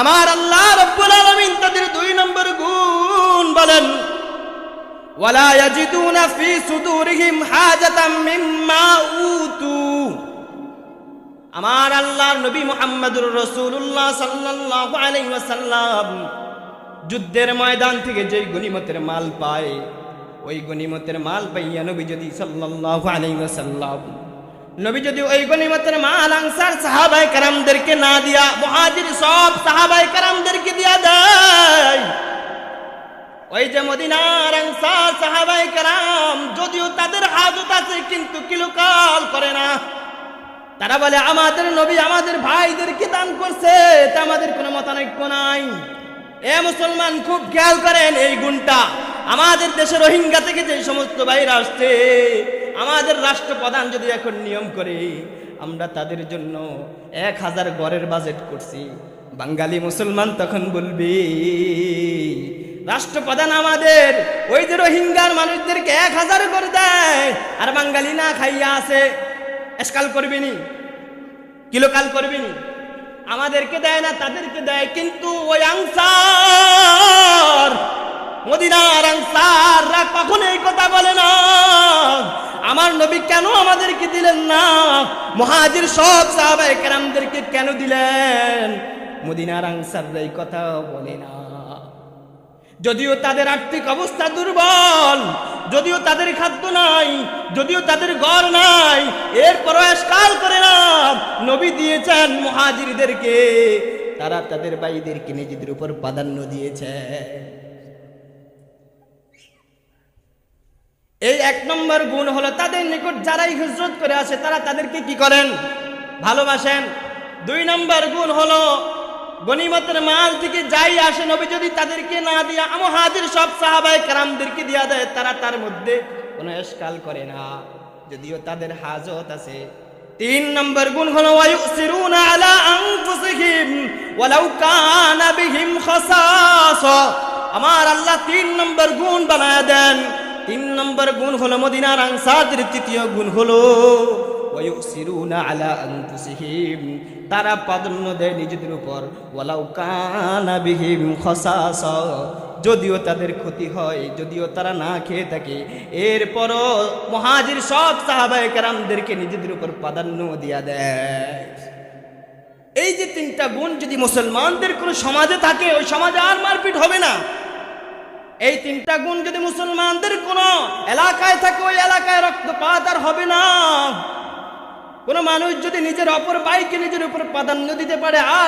আমার আল্লাহ রব্বুল আলামিন তাদের দুই নম্বর গুণ বলেন, ওয়ালা ইয়াজিদুনা ফি সুদুরিহিম হাজাতাম মিম্মা উতু। আমার আল্লাহ নবী মুহাম্মদুর সাল্লাল্লাহু আলাইহি ওয়াসাল্লাম যুদ্ধের ময়দান থেকে যেই গনিমতের মাল পায়, ওই গনিমতের মাল পাইয়া নবী যদি সাল্লাল্লাহু আলাইহি ওয়াসাল্লাম নবী যদি ওই গনিমতের মাল আনসার সাহাবাই কারামদেরকে না দিয়া, মুহাজির সব সাহাবাই কারামদেরকে দিয়া দেয়। ওই যে মদিনার আনসার সাহাবাই কারাম, যদিও তাদের হাজত আছে, কিন্তু কিলুকাল করে না। তারা বলে, আমাদের নবী আমাদের ভাইদেরকে দান করছে, তা আমাদের কোনো মতানৈক্য নাই। এ মুসলমান, খুব খেয়াল করেন এই গুণটা। আমাদের দেশে রোহিঙ্গা থেকে যে সমস্ত বাইরে আসছে আমাদের রাষ্ট্রপ্রধান যদি এখন নিয়ম করে, আমরা তাদের জন্য এক হাজার গড়ের বাজেট করছি। বাঙালি মুসলমান তখন বলবে, রাষ্ট্রপ্রধান আমাদের, ওই যে রোহিঙ্গার মানুষদেরকে এক হাজার করে দেয়, আর বাঙালি না খাইয়া আছে, এসকাল করবিনি কিলোকাল করবিনি আমাদেরকে দেয় না, তাদেরকে দেয়, কিন্তু ওই আনসার নবী কেন আমাদেরকে দিলেন না? মহাজির সব সাহাবায়ে কেরামদেরকে কেন দিলেন? মদিনার আনসাররা এই কথা বলে না। যদিও তাদের আর্থিক অবস্থা দুর্বল, যদিও তাদের খাদ্য নাই, যদিও তাদের ঘর নাই এরপরও এসকাল করে না? নবী দিয়েছেন মহাজিরদেরকে, তারা তাদের ভাইদেরকে নিজেদের উপর প্রাধান্য দিয়েছে। এই এক নম্বর গুণ হলো তাদের নিকট যারাই হিজরত করে আসে, তারা তাদেরকে কি করেন? ভালোবাসেন। দুই নম্বর গুণ হলো গনিমতের মাল থেকে যাই আসে নবী যদি তাদেরকে না দিয়া, আমো হাজির সব সাহাবাই কারামদেরকে দিয়া দেয়, তারা তার মধ্যে কোনো এসকাল করে না, যদিও তাদের হাজত আছে। তিন নম্বর গুণ হলো ওয়ায়ুসিরুনা আলা আনফুসিহিম ওয়ালাউ কানা বিহিম খাসাস। আমার আল্লাহ তিন নম্বর গুণ বানায় দেন। তিন নম্বর গুণ হলো মদিনার আনসারদের তৃতীয় গুণ হলো তারা প্রাধান্য দেয় নিজেদের উপর। যদিও তাদের ক্ষতি হয়, যদিও তারা না খেয়ে থাকে। এরপরও মহাজির সব সাহাবায়ে কেরামদেরকে নিজেদের উপর প্রাধান্য দিয়া দেয়। এই যে তিনটা গুণ যদি মুসলমানদের কোনো সমাজে থাকে, ওই সমাজে আর মারপিট হবে না। এই তিনটা গুণ যদি মুসলমানদের কোন এলাকায় থাকে, ওই এলাকায় রক্তপাত আর হবে না। কোনো মানুষ যদি নিজের অপর বাইকে নিজের উপর প্রাধান্য দিতে পারে, আর